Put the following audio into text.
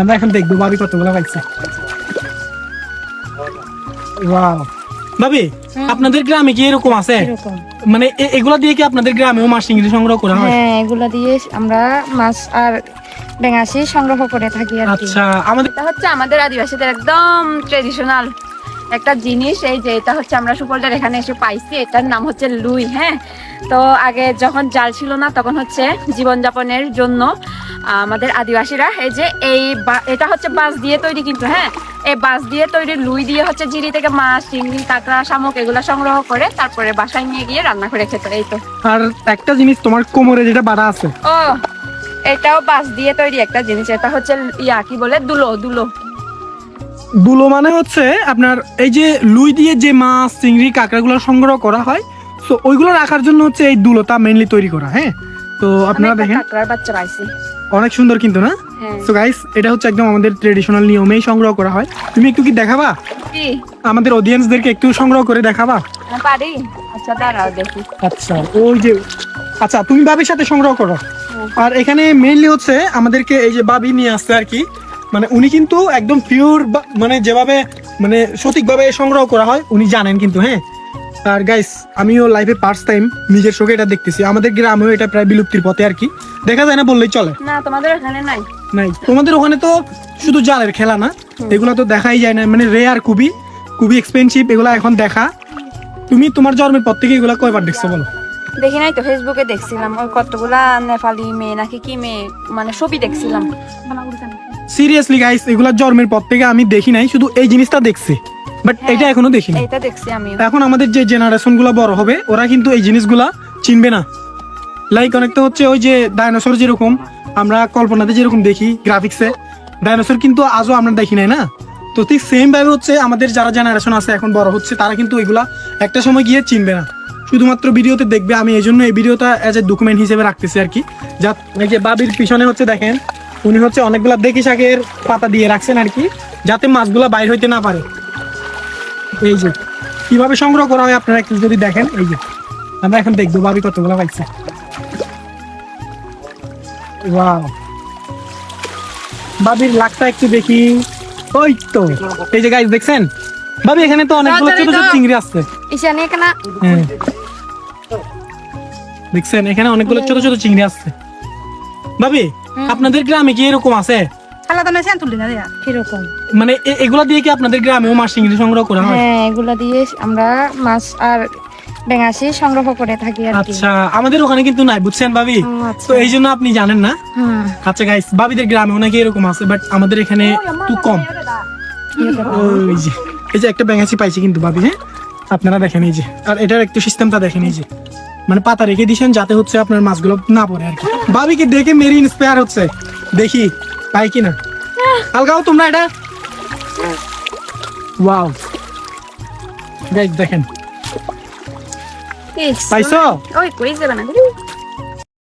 আমরা এখন দেখব ভাবি কতগুলো পাইছে। ওয়াও। ভাবি আপনাদের গ্রামে কি এরকম আছে? মানে এগুলা দিয়ে কি আপনাদের গ্রামেও মাছ চিংড়ি সংগ্রহ করা হয়? হ্যাঁ এগুলা দিয়ে আমরা মাছ আর বেঙাশি সংগ্রহ করে থাকি আর কি। আচ্ছা আমাদের এটা হচ্ছে আমাদের আদিবাসীদের একদম ট্রেডিশনাল একটা জিনিস। এই যে এটা হচ্ছে আমরা সুপলটার এখানে এসে পাইছি। এটার নাম হচ্ছে লুই হ্যাঁ? তো আগে যখন জাল ছিল না তখন হচ্ছে জীবনযাপনের জন্য আমাদের আদিবাসীরা এই যে এই এটা হচ্ছে বাঁশ দিয়ে তৈরি কিন্তু হ্যাঁ? এই বাঁশ দিয়ে তৈরি লুই দিয়ে হচ্ছে জিরি থেকে মাছ চিংড়ি কাঁকড়া শামুক এগুলো সংগ্রহ করে তারপরে বাসায় নিয়ে গিয়ে রান্না করে খেতে এই তো। আর একটা জিনিস তোমার কোমরে যেটা বাড়া আছে। ও এটাও বাঁশ দিয়ে তৈরি একটা জিনিস এটা হচ্ছে ইয়া কি বলে? দুলো দুলো। দুলো মানে হচ্ছে আপনার এই যে লুই দিয়ে যে মাছ চিংড়ি কাঁকড়াগুলো সংগ্রহ করা হয় তো ওইগুলো রাখার জন্য হচ্ছে এই দুলোটা মেইনলি তৈরি করা হ্যাঁ? তো আপনারা দেখেন। কাঁকড়ার বাচ্চা পাইছি। অনেক সুন্দর কিন্তু না? হ্যাঁ। তো গাইস এটা হচ্ছে একদম আমাদের ট্রেডিশনাল নিয়মেই সংগ্রহ করা হয়। তুমি একটু কি দেখাবা? আমাদের অডিয়েন্সদেরকে একটু সংগ্রহ করে দেখাবা? পারি? আচ্ছা দাঁড়াও দেখি। আচ্ছা ওই যে আচ্ছা তুমি বাবির সাথে সংগ্রহ করো। আর এখানে মেইনলি হচ্ছে আমাদেরকে এই যে বাবি নিয়ে আসছে আর কি। মানে উনি কিন্তু একদম পিওর মানে যেভাবে মানে সঠিকভাবে সংগ্রহ করা হয় উনি জানেন কিন্তু হ্যাঁ। আর গাইস আমিও লাইফে ফার্স্ট টাইম নিজের চোখে এটা দেখতেছি। আমাদের গ্রামেও এটা প্রায় বিলুপ্তির পথে আর কি। দেখা যায় না বললেই চলে। না তোমাদের এখানে নাই। নাই। তোমাদের ওখানে তো শুধু জালের খেলা না এগুলো তো দেখাই যায় না। মানে রেয়ার খুবই খুবই এক্সপেন্সিভ এগুলা এখন দেখা। তুমি তোমার জন্মের পর থেকে এগুলা কয়বার দেখছ বলো? দেখি নাই তো ফেসবুকে দেখছিলাম। ওই কতগুলা নেপালি মেয়ে নাকি কি মেয়ে মানে ছবি দেখছিলাম। সিরিয়াসলি গাইস এগুলা জন্মের পর থেকে আমি দেখি নাই শুধু এই জিনিসটা দেখছি। বাট হ্যাঁ। এটা এখনও দেখি নাই এইটা দেখছি আমি। এখন আমাদের যে জেনারেশনগুলা বড় হবে ওরা কিন্তু এই জিনিসগুলা চিনবে না। লাইক অনেকটা হচ্ছে ওই যে ডাইনোসর যেরকম আমরা কল্পনাতে যেরকম দেখি গ্রাফিক্সে ডাইনোসর কিন্তু আজও আমরা দেখি নাই না? তো ঠিক সেম ভাবে হচ্ছে আমাদের যারা জেনারেশন আছে এখন বড় হচ্ছে তারা কিন্তু এগুলা একটা সময় গিয়ে চিনবে না। শুধুমাত্র ভিডিওতে দেখবে আমি এই জন্য এই ভিডিওটা এজ এ ডকুমেন্ট হিসেবে রাখতেছি আর কি। যা এই যে বাবির পিছনে হচ্ছে দেখেন উনি হচ্ছে অনেকগুলা দেখি শাকের পাতা দিয়ে রাখছেন আর কি যাতে মাছগুলা বাইর হইতে না পারে। এই যে কীভাবে সংগ্রহ করা হয় আপনারা একটু যদি দেখেন এই যে আমরা এখন দেখব ভাবি কতগুলো পাইছে। ওয়াও। ভাবির লাখটা একটু দেখি। ওই তো এই যে গাইস দেখছেন? ভাবি এখানে তো অনেকগুলো ছোট ছোট চিংড়ি এখানে হ্যাঁ। দেখছেন? এখানে অনেকগুলো ছোট ছোট চিংড়ি আসছে ভাবি আপনাদের গ্রামে কি এরকম আছে? আলাদা না তুলি না দেয়া। কীরকম? মানে এগুলা দিয়ে কি আপনাদের গ্রামেও মাছ চিংড়ি সংগ্রহ করা হয়? হ্যাঁ এগুলা দিয়ে আমরা মাছ আর বেঙাশি সংগ্রহ করে থাকি আর আচ্ছা আমাদের ওখানে কিন্তু নাই বুঝছেন ভাবি? আচ্ছা। তো এই জন্য আপনি জানেন না? আচ্ছা গাইস ভাবিদের গ্রামেও নাকি এরকম আছে বাট আমাদের এখানে একটু কম। ওই যে এই যে একটা ব্যাঙাচি পাইছি কিন্তু ভাবি হ্যাঁ? আপনারা দেখেন এই যে আর এটার একটু সিস্টেমটা দেখেন এই যে। মানে পাতা রেখে দিছেন যাতে হচ্ছে আপনার মাছগুলো না পড়ে আর কি। ভাবিকে দেখে মেরি ইন্সপায়ার হচ্ছে। দেখি পাই কিনা? আলগাও তোমরা এটা। ওয়াও গাইস দেখেন। পাইছো? ওই কই যাবে না?